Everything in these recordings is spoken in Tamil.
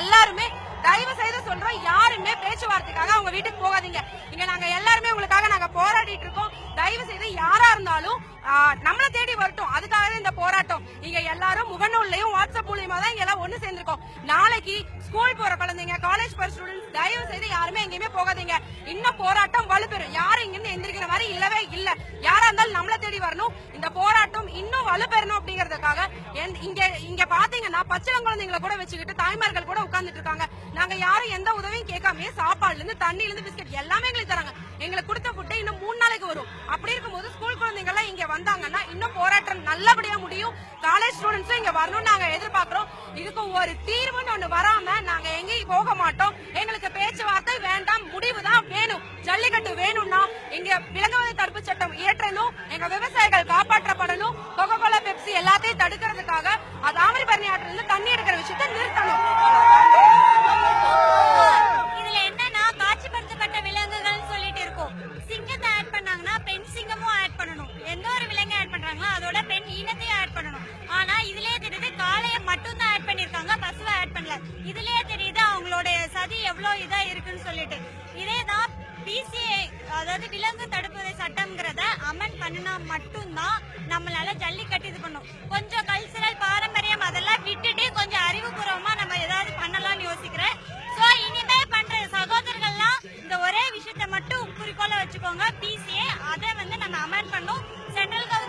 எல்லாருமே தயவு செய்து சொல்றோம் யாருமே பேச்சுவார்த்தைக்காக அவங்க வீட்டுக்கு போகாதீங்க. இங்க நாங்க எல்லாருமே உங்களுக்காக நாங்க போராடிட்டு இருக்கோம். தயவு செய்து யாரா இருந்தாலும் நம்மள தேடி வரட்டும். அதுக்காக இந்த போராட்டம். இங்க எல்லாரும் முகநூல்லையும் வாட்ஸ்அப் மூலியமா தான் இங்க எல்லாம் ஒண்ணு சேர்ந்திருக்கோம். நாளைக்கு ஸ்கூல் போற குழந்தைங்க காலேஜ் போற ஸ்டூடெண்ட்ஸ் தயவு செய்து யாருமே எங்கேயுமே போகாதீங்க. இன்னும் போராட்டம் வலுப்பெறும். வலுப்பெறணும் அப்படிங்கறதுக்காக. இங்க இங்க பாத்தீங்கன்னா பச்சளம் குழந்தைங்களை கூட வச்சுக்கிட்டு தாய்மார்கள் கூட உட்கார்ந்துட்டு இருக்காங்க. நாங்க யாரும் எந்த உதவியும் கேட்காம சாப்பாடுல இருந்து தண்ணில இருந்து பிஸ்கட் எல்லாமே எங்களுக்கு தராங்க. எங்களுக்கு கொடுத்த ஃபுட்டு இன்னும் மூணு நாளைக்கு வரும். அப்படி இருக்கும்போது ஸ்கூல் குழந்தைங்க எல்லாம் இங்க வந்தாங்கன்னா இன்னும் போராட்டம் நல்லபடியா முடியும். காலேஜ் ஸ்டூடெண்ட்ஸும் இங்க வரணும்னு நாங்க எதிர்பார்க்கிறோம். இதுக்கு ஒரு தீர்வுன்னு ஒண்ணு வராம நாங்க எங்கேயும் போக மாட்டோம். அது தாமிரபரணி இருந்து தண்ணி எடுக்கிற விஷயத்தை நிறுத்தணும். இதுல என்னன்னா காட்சிப்படுத்தப்பட்ட விலங்குகள்னு சொல்லிட்டு இருக்கும். சிங்கத்தை ஆட் பண்ணாங்கன்னா பெண் சிங்கமும் ஆட் பண்ணணும். எந்த ஒரு விலங்கு ஆட் பண்றாங்களோ அதோட பெண் இனத்தையும் ஆட் பண்ணணும். ஆனா இதுலயே தெரியுது காளையை மட்டும் தான் ஆட் பண்ணிருக்காங்க பசுவை ஆட் பண்ணல. இதுலயே தெரியுது அவங்களோட சதி எவ்வளவு இதா இருக்குன்னு சொல்லிட்டு. இதே தான் பிசிஏ அதாவது விலங்கு தடுப்பது சட்டம்ங்கிறத அமெண்ட் பண்ணினா மட்டும்தான் நம்மளால ஜல்லிக்கட்டு இது பண்ணும். கொஞ்சம் கல்ச்சரல் பாரம்பரியம் மட்டும் குறிக்கோள வச்சுக்கோங்க. பிசிஏ அதை வந்து நம்ம அமெண்ட் பண்ணோம் சென்ட்ரல் கவர்மெண்ட்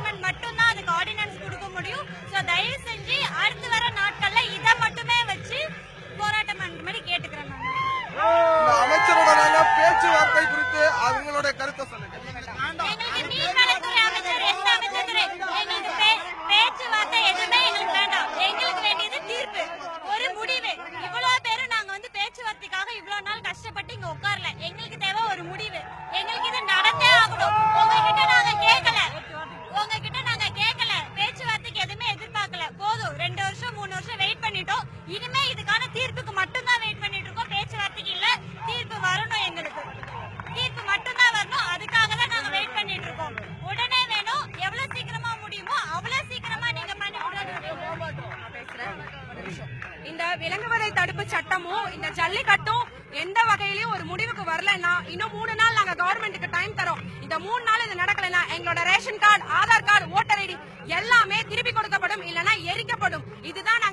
இந்த விலங்குவதை தடுப்பு சட்டமும் இந்த ஜல்லிக்கட்டும் எந்த வகையிலயும் ஒரு முடிவுக்கு வரலன்னா இன்னும் மூணு நாள் நாங்க கவர்மெண்ட்டுக்கு டைம் தரோம். இந்த மூணு நாள் இது நடக்கலைன்னா எங்களோட ration card Aadhaar card voter ID எல்லாமே திருப்பி கொடுக்கப்படும் இல்லனா எரிக்கப்படும். இதுதான்